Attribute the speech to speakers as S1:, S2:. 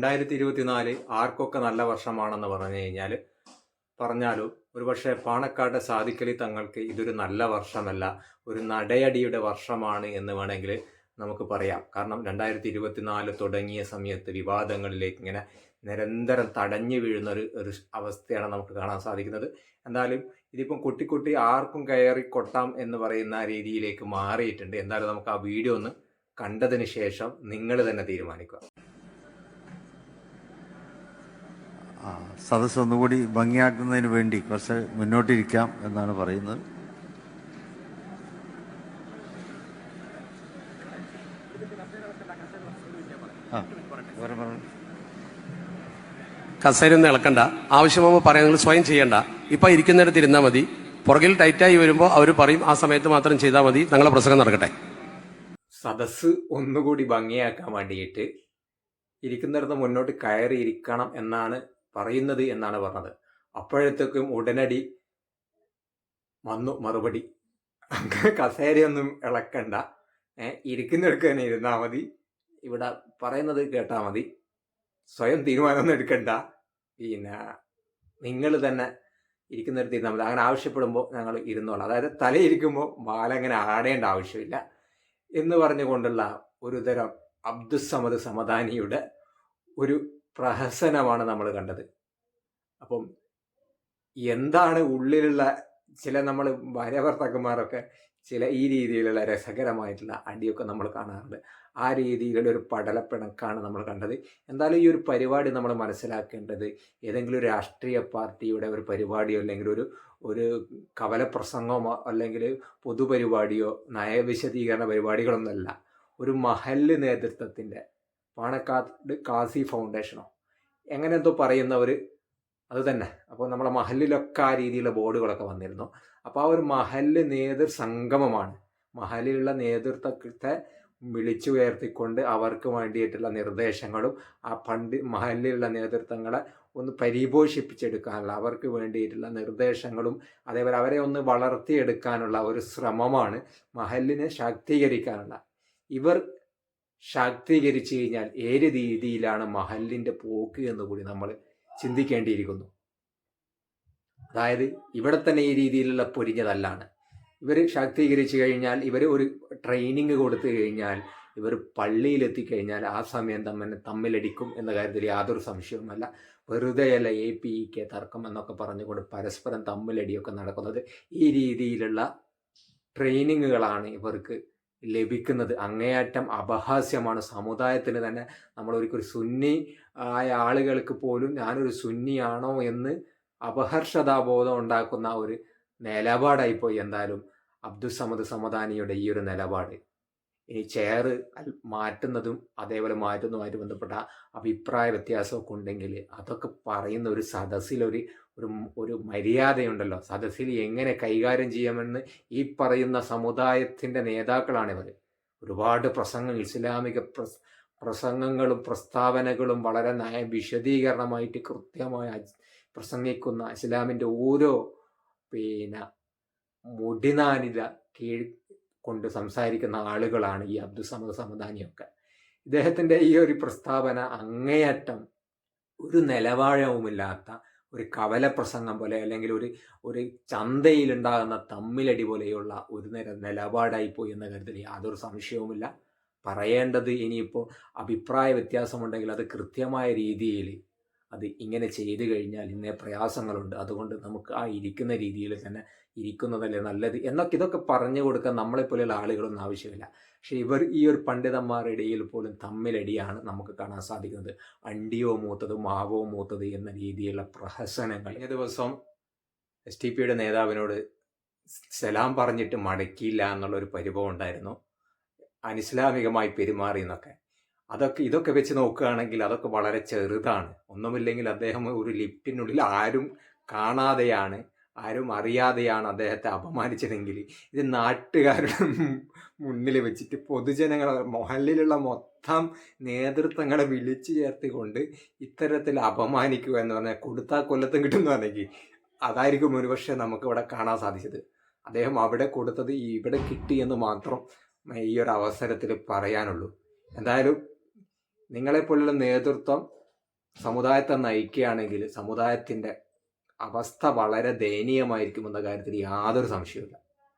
S1: രണ്ടായിരത്തി ഇരുപത്തിനാല് ആർക്കൊക്കെ നല്ല വർഷമാണെന്ന് പറഞ്ഞു കഴിഞ്ഞാൽ പറഞ്ഞാലും ഒരുപക്ഷെ പാണക്കാട് സാധിക്കലി തങ്ങൾക്ക് ഇതൊരു നല്ല വർഷമല്ല ഒരു നടയടിയുടെ വർഷമാണ് എന്ന് വേണമെങ്കിൽ നമുക്ക് പറയാം. കാരണം രണ്ടായിരത്തി ഇരുപത്തിനാല് തുടങ്ങിയ സമയത്ത് വിവാദങ്ങളിലേക്ക് ഇങ്ങനെ നിരന്തരം തടഞ്ഞു വീഴുന്ന ഒരു അവസ്ഥയാണ് നമുക്ക് കാണാൻ സാധിക്കുന്നത്. എന്തായാലും ഇതിപ്പം കുട്ടി കുട്ടി ആർക്കും കയറി കൊട്ടാം എന്ന് പറയുന്ന രീതിയിലേക്ക് മാറിയിട്ടുണ്ട്. എന്തായാലും നമുക്ക് ആ വീഡിയോ ഒന്ന് കണ്ടതിന് ശേഷം നിങ്ങൾ തന്നെ തീരുമാനിക്കുക
S2: ആ, സദസ്സ് ഒന്നുകൂടി ഭംഗിയാക്കുന്നതിന് വേണ്ടി കുറച്ച് മുന്നോട്ടിരിക്കാം എന്നാണ് പറയുന്നത്.
S3: കസേരൊന്നും ഇളക്കണ്ട. ആവശ്യമാകുമ്പോൾ പറയാൻ നിങ്ങൾ സ്വയം ചെയ്യണ്ട. ഇപ്പൊ ഇരിക്കുന്നിടത്ത് ഇരുന്നാൽ മതി. പുറകിൽ ടൈറ്റായി വരുമ്പോൾ അവർ പറയും ആ സമയത്ത് മാത്രം ചെയ്താൽ മതി. ഞങ്ങളെ പ്രസംഗം നടക്കട്ടെ.
S1: സദസ്സ് ഒന്നുകൂടി ഭംഗിയാക്കാൻ വേണ്ടിയിട്ട് ഇരിക്കുന്നിടത്ത് മുന്നോട്ട് കയറി ഇരിക്കണം എന്നാണ് പറയുന്നത് എന്നാണ് പറഞ്ഞത്. അപ്പോഴത്തേക്കും ഉടനടി വന്നു മറുപടി. കസേരി കസേരയൊന്നും ഇളക്കണ്ട. ഇരിക്കുന്നിടക്ക് തന്നെ ഇരുന്നാൽ മതി. ഇവിടെ പറയുന്നത് കേട്ടാൽ മതി. സ്വയം തീരുമാനമൊന്നും എടുക്കണ്ട. പിന്നെ നിങ്ങൾ തന്നെ ഇരിക്കുന്നിടത്ത് ഇരുന്നാൽ മതി. അങ്ങനെ ആവശ്യപ്പെടുമ്പോൾ ഞങ്ങൾ ഇരുന്നോളാം. അതായത് തലയിരിക്കുമ്പോൾ ബാലങ്ങനെ ആടേണ്ട ആവശ്യമില്ല എന്ന് പറഞ്ഞുകൊണ്ടുള്ള ഒരു തരം അബ്ദുസമദ് സമദാനിയുടെ ഒരു പ്രഹസനമാണ് നമ്മൾ കണ്ടത്. അപ്പം എന്താണ് ഉള്ളിലുള്ള ചില നമ്മൾ ഭാര്യ ഭർത്താക്കന്മാരൊക്കെ ചില ഈ രീതിയിലുള്ള രസകരമായിട്ടുള്ള അടിയൊക്കെ നമ്മൾ കാണാറുണ്ട്. ആ രീതിയിലുള്ള ഒരു പടലപ്പിണക്കാണ് നമ്മൾ കണ്ടത്. എന്തായാലും ഈ ഒരു പരിപാടി നമ്മൾ മനസ്സിലാക്കേണ്ടത് ഏതെങ്കിലും രാഷ്ട്രീയ പാർട്ടിയുടെ ഒരു പരിപാടിയോ അല്ലെങ്കിൽ ഒരു ഒരു കവലപ്രസംഗമോ അല്ലെങ്കിൽ പൊതുപരിപാടിയോ നയവിശദീകരണ പരിപാടികളൊന്നുമല്ല ഒരു മഹൽ നേതൃത്വത്തിന്റെ പാണക്കാട് കാസി ഫൗണ്ടേഷനോ? എങ്ങനെ എന്തോ പറയുന്നവർ അത് തന്നെ. അപ്പോൾ നമ്മളെ മഹലിലൊക്കെ ആ രീതിയിലുള്ള ബോർഡുകളൊക്കെ വന്നിരുന്നു. അപ്പോൾ ആ ഒരു മഹൽ നേതൃ സംഗമമാണ് മഹലിലുള്ള നേതൃത്വത്തെ വിളിച്ചുയർത്തിക്കൊണ്ട് അവർക്ക് വേണ്ടിയിട്ടുള്ള നിർദ്ദേശങ്ങളും ആ പണ്ട് മഹലിലുള്ള നേതൃത്വങ്ങളെ ഒന്ന് പരിപോഷിപ്പിച്ചെടുക്കാനുള്ള അവർക്ക് വേണ്ടിയിട്ടുള്ള നിർദ്ദേശങ്ങളും അതേപോലെ അവരെ ഒന്ന് വളർത്തിയെടുക്കാനുള്ള ഒരു ശ്രമമാണ് മഹലിനെ ശാക്തീകരിക്കാനുള്ള. ഇവർ ശാക്തീകരിച്ചു കഴിഞ്ഞാൽ ഏത് രീതിയിലാണ് മഹലിന്റെ പോക്ക് എന്ന് കൂടി നമ്മൾ ചിന്തിക്കേണ്ടിയിരിക്കുന്നു. അതായത് ഇവിടെ തന്നെ ഈ രീതിയിലുള്ള പൊരിഞ്ഞതല്ലാണ്. ഇവർ ശാക്തീകരിച്ചു കഴിഞ്ഞാൽ ഇവർ ഒരു ട്രെയിനിങ് കൊടുത്തു കഴിഞ്ഞാൽ ഇവർ പള്ളിയിലെത്തിക്കഴിഞ്ഞാൽ ആ സമയം തമ്മിൽ തമ്മിലടിക്കും എന്ന കാര്യത്തിൽ യാതൊരു സംശയവുമല്ല വെറുതെയല്ല എ പി ഇ കെ തർക്കം എന്നൊക്കെ പറഞ്ഞുകൊണ്ട് പരസ്പരം തമ്മിലടിയൊക്കെ നടക്കുന്നത് ഈ രീതിയിലുള്ള ട്രെയിനിങ്ങുകളാണ് ഇവർക്ക് ലഭിക്കുന്നത്. അങ്ങേയറ്റം അപഹാസ്യമാണ്. സമുദായത്തിന് തന്നെ നമ്മൾ ഒരിക്കലും സുന്നി ആയ ആളുകൾക്ക് പോലും ഞാനൊരു സുന്നിയാണോ എന്ന് അപഹർഷതാബോധം ഉണ്ടാക്കുന്ന ഒരു നിലപാടായിപ്പോയി എന്തായാലും അബ്ദുസമദ് സമദാനിയുടെ ഈ ഒരു നിലപാട്. ഇനി ചെയർ മാറ്റുന്നതും അതേപോലെ മാറ്റുന്നതുമായിട്ട് ബന്ധപ്പെട്ട അഭിപ്രായ വ്യത്യാസമൊക്കെ ഉണ്ടെങ്കിൽ അതൊക്കെ പറയുന്ന ഒരു സദസ്സിലൊരു ഒരു ഒരു മര്യാദയുണ്ടല്ലോ. സദസ്സിൽ എങ്ങനെ കൈകാര്യം ചെയ്യാമെന്ന് ഈ പറയുന്ന സമുദായത്തിന്റെ നേതാക്കളാണിവർ. ഒരുപാട് പ്രസംഗങ്ങൾ ഇസ്ലാമിക പ്രസ് പ്രസംഗങ്ങളും പ്രസ്താവനകളും വളരെ നയ വിശദീകരണമായിട്ട് കൃത്യമായി പ്രസംഗിക്കുന്ന ഇസ്ലാമിന്റെ ഓരോ പിന്നെ മുടിനാനില കീഴ് കൊണ്ട് സംസാരിക്കുന്ന ആളുകളാണ് ഈ അബ്ദുസമദ് സമദാനിയൊക്കെ. ഇദ്ദേഹത്തിന്റെ ഈ ഒരു പ്രസ്താവന അങ്ങേയറ്റം ഒരു നിലവാരവുമില്ലാത്ത ഒരു കവല പ്രസംഗം പോലെ അല്ലെങ്കിൽ ഒരു ഒരു ചന്തയിലുണ്ടാകുന്ന തമ്മിലടി പോലെയുള്ള ഒരു നില നിലപാടായിപ്പോയി എന്ന കാര്യത്തിൽ യാതൊരു സംശയവുമില്ല. പറയേണ്ടത് ഇനിയിപ്പോൾ അഭിപ്രായ വ്യത്യാസമുണ്ടെങ്കിൽ അത് കൃത്യമായ രീതിയിൽ അത് ഇങ്ങനെ ചെയ്തു കഴിഞ്ഞാൽ ഇന്നേ പ്രയാസങ്ങളുണ്ട്. അതുകൊണ്ട് നമുക്ക് ആ ഇരിക്കുന്ന രീതിയിൽ തന്നെ ഇരിക്കുന്നതല്ലേ നല്ലത് എന്നൊക്കെ ഇതൊക്കെ പറഞ്ഞു കൊടുക്കാൻ നമ്മളെപ്പോലെയുള്ള ആളുകളൊന്നും ആവശ്യമില്ല. പക്ഷെ ഇവർ ഈ ഒരു പണ്ഡിതന്മാരുടെ ഇടയിൽ പോലും തമ്മിലടിയാണ് നമുക്ക് കാണാൻ സാധിക്കുന്നത്. അണ്ടിയോ മൂത്തത് മാവോ മൂത്തത് എന്ന രീതിയിലുള്ള പ്രഹസനങ്ങൾ. ഈ ദിവസം എസ് ടി പിയുടെ നേതാവിനോട് സലാം പറഞ്ഞിട്ട് മടക്കിയില്ല എന്നുള്ളൊരു പരിഭവം ഉണ്ടായിരുന്നു. അനിസ്ലാമികമായി പെരുമാറി എന്നൊക്കെ. അതൊക്കെ ഇതൊക്കെ വെച്ച് നോക്കുകയാണെങ്കിൽ അതൊക്കെ വളരെ ചെറുതാണ്. ഒന്നുമില്ലെങ്കിൽ അദ്ദേഹം ഒരു ലിഫ്റ്റിനുള്ളിൽ ആരും കാണാതെയാണ് ആരും അറിയാതെയാണ് അദ്ദേഹത്തെ അപമാനിച്ചതെങ്കിൽ ഇത് നാട്ടുകാരുടെ മുന്നിൽ വെച്ചിട്ട് പൊതുജനങ്ങളെ മൊഹല്ലിലുള്ള മൊത്തം നേതൃത്വങ്ങളെ വിളിച്ചു ചേർത്തിക്കൊണ്ട് ഇത്തരത്തിൽ അപമാനിക്കുക എന്ന് പറഞ്ഞാൽ കൊടുത്താൽ കൊല്ലത്തും കിട്ടുമെന്ന് പറഞ്ഞെങ്കിൽ അതായിരിക്കും ഒരുപക്ഷെ നമുക്കിവിടെ കാണാൻ സാധിച്ചത്. അദ്ദേഹം അവിടെ കൊടുത്തത് ഇവിടെ കിട്ടിയെന്ന് മാത്രം ഈ ഒരു അവസരത്തിൽ പറയാനുള്ളൂ. എന്തായാലും നിങ്ങളെപ്പോലുള്ള നേതൃത്വം സമുദായത്തെ നയിക്കുകയാണെങ്കിൽ സമുദായത്തിന്റെ അവസ്ഥ വളരെ ദയനീയമായിരിക്കും എന്ന കാര്യത്തിൽ യാതൊരു സംശയവുമില്ല.